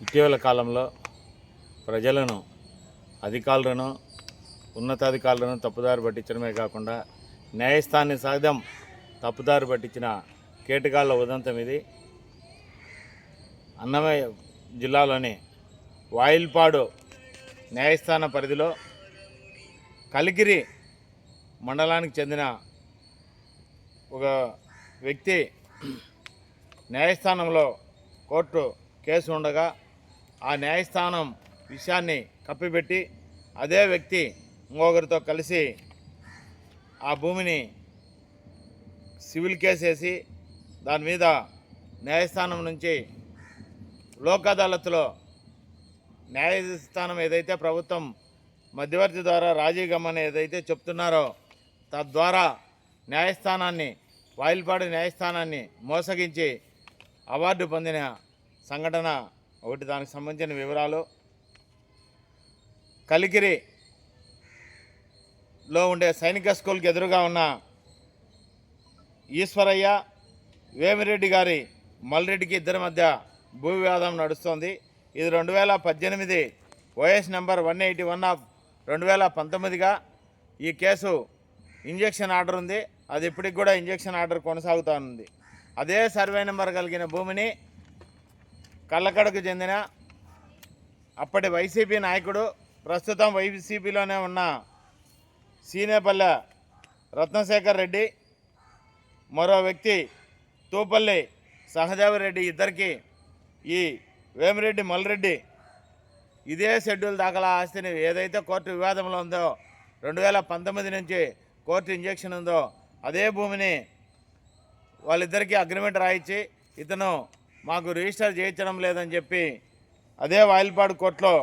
ఇటీవల కాలంలో ప్రజలను అధికారులను ఉన్నతాధికారులను తప్పుదారి పట్టించడమే కాకుండా న్యాయస్థానాన్ని సహజం తప్పుదారి పట్టించిన కేటకాళ్ళ ఉదంతం ఇది. అన్నమయ్య జిల్లాలోని వాయిల్పాడు న్యాయస్థాన పరిధిలో కలిగిరి మండలానికి చెందిన ఒక వ్యక్తి న్యాయస్థానంలో కోర్టు కేసు ఉండగా ఆ న్యాయస్థానం విషయాన్ని కప్పిపెట్టి అదే వ్యక్తి ఇంకొకరితో కలిసి ఆ భూమిని సివిల్ కేసు వేసి దాని మీద న్యాయస్థానం నుంచి లోక్ అదాలత్లో న్యాయస్థానం ఏదైతే ప్రభుత్వం మధ్యవర్తి ద్వారా రాజీ గమ్మని ఏదైతే చెప్తున్నారో తద్వారా న్యాయస్థానాన్ని వాయిల్పాడు న్యాయస్థానాన్ని మోసగించి అవార్డు పొందిన సంఘటన ఒకటి దానికి సంబంధించిన వివరాలు. కలిగిరిలో ఉండే సైనిక స్కూల్కి ఎదురుగా ఉన్న ఈశ్వరయ్య వేమిరెడ్డి గారి మల్రెడ్డికి ఇద్దరి మధ్య భూ వివాదం నడుస్తోంది. ఇది రెండు వేల పద్దెనిమిది OS number one eighty one of రెండు వేల పంతొమ్మిదిగా ఈ కేసు ఇంజెక్షన్ ఆర్డర్ ఉంది. అది ఇప్పటికి కూడా ఇంజెక్షన్ ఆర్డర్ కొనసాగుతూ ఉంది. అదే సర్వే నెంబర్ కలిగిన భూమిని కళ్ళకడకు చెందిన అప్పటి వైసీపీ నాయకుడు ప్రస్తుతం వైసీపీలోనే ఉన్న సీనేపల్లె రత్నశేఖర్ రెడ్డి మరో వ్యక్తి తూపల్లి సహదేవరెడ్డి ఇద్దరికి ఈ వేమిరెడ్డి మల్రెడ్డి ఇదే షెడ్యూల్ దాఖలా ఆస్తిని ఏదైతే కోర్టు వివాదంలో ఉందో రెండు వేల పంతొమ్మిది నుంచి కోర్టు ఇంజెక్షన్ ఉందో అదే భూమిని వాళ్ళిద్దరికీ అగ్రిమెంట్ రాయించి ఇతను మాకు రిజిస్టర్ చేయించడం లేదని చెప్పి అదే వాయిల్పాడు కోర్టులో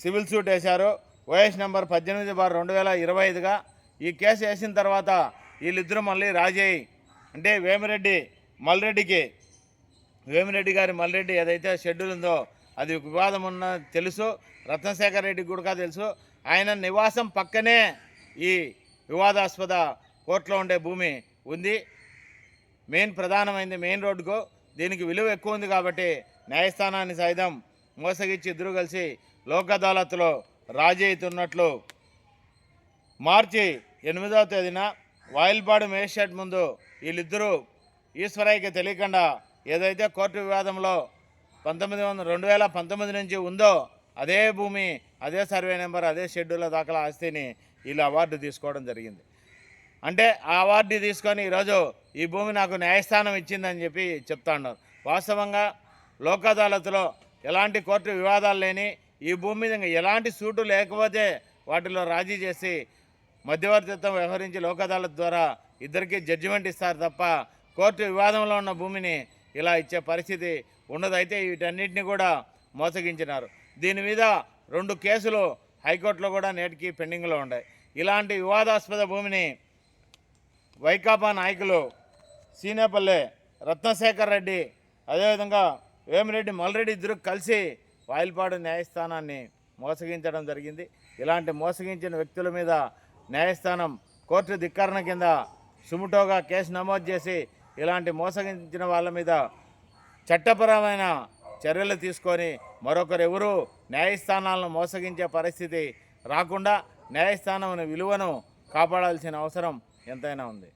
సివిల్ సూట్ వేశారు. వైఎస్ నెంబర్ పద్దెనిమిది బార్ రెండు వేల ఇరవై ఐదుగా. ఈ కేసు వేసిన తర్వాత వీళ్ళిద్దరూ మళ్ళీ రాజేయి అంటే వేమిరెడ్డి మల్రెడ్డికి వేమిరెడ్డి గారి మల్రెడ్డి ఏదైతే షెడ్యూల్ ఉందో అది వివాదం ఉన్న తెలుసు. రత్నశేఖర్ రెడ్డికి కూడా తెలుసు. ఆయన నివాసం పక్కనే ఈ వివాదాస్పద కోర్టులో ఉండే భూమి ఉంది. మెయిన్ ప్రధానమైంది మెయిన్ రోడ్డుకు. దీనికి విలువ ఎక్కువ ఉంది కాబట్టి న్యాయస్థానాన్ని సైతం మోసగిచ్చి ఇద్దరు కలిసి లోక్ అదాలత్లో రాజీ అవుతున్నట్లు మార్చి ఎనిమిదవ తేదీన వాయిల్పాడు మేజిస్ట్రేట్ ముందు వీళ్ళిద్దరూ ఈశ్వరయ్యకి తెలియకుండా ఏదైతే కోర్టు వివాదంలో పంతొమ్మిది వందల రెండు వేల పంతొమ్మిది నుంచి ఉందో అదే భూమి అదే సర్వే నెంబర్ అదే షెడ్యూల్లో దాఖలా ఆస్తిని వీళ్ళు అవార్డు తీసుకోవడం జరిగింది. అంటే ఆ అవార్డు తీసుకొని ఈరోజు ఈ భూమి నాకు న్యాయస్థానం ఇచ్చిందని చెప్పి చెప్తా ఉన్నారు. వాస్తవంగా లోక్ అదాలత్లో ఎలాంటి కోర్టు వివాదాలు లేని ఈ భూమి మీద ఎలాంటి సూటు లేకపోతే వాటిలో రాజీ చేసి మధ్యవర్తిత్వం వ్యవహరించి లోక్ అదాలత్ ద్వారా ఇద్దరికీ జడ్జిమెంట్ ఇస్తారు తప్ప కోర్టు వివాదంలో ఉన్న భూమిని ఇలా ఇచ్చే పరిస్థితి ఉండదైతే వీటన్నిటిని కూడా మోసగించినారు. దీని మీద రెండు కేసులు హైకోర్టులో కూడా నేటికి పెండింగ్లో ఉన్నాయి. ఇలాంటి వివాదాస్పద భూమిని వైకాపా నాయకులు సీనేపల్లె రత్నశేఖర్ రెడ్డి అదేవిధంగా వేమిరెడ్డి మల్రెడ్డి ఇద్దరు కలిసి వాయిల్పాడు న్యాయస్థానాన్ని మోసగించడం జరిగింది. ఇలాంటి మోసగించిన వ్యక్తుల మీద న్యాయస్థానం కోర్టు ధిక్కరణ కింద సుముటోగా కేసు నమోదు చేసి ఇలాంటి మోసగించిన వాళ్ళ మీద చట్టపరమైన చర్యలు తీసుకొని మరొకరెవరూ న్యాయస్థానాలను మోసగించే పరిస్థితి రాకుండా న్యాయస్థానం విలువను కాపాడాల్సిన అవసరం ఎంతైనా ఉంది.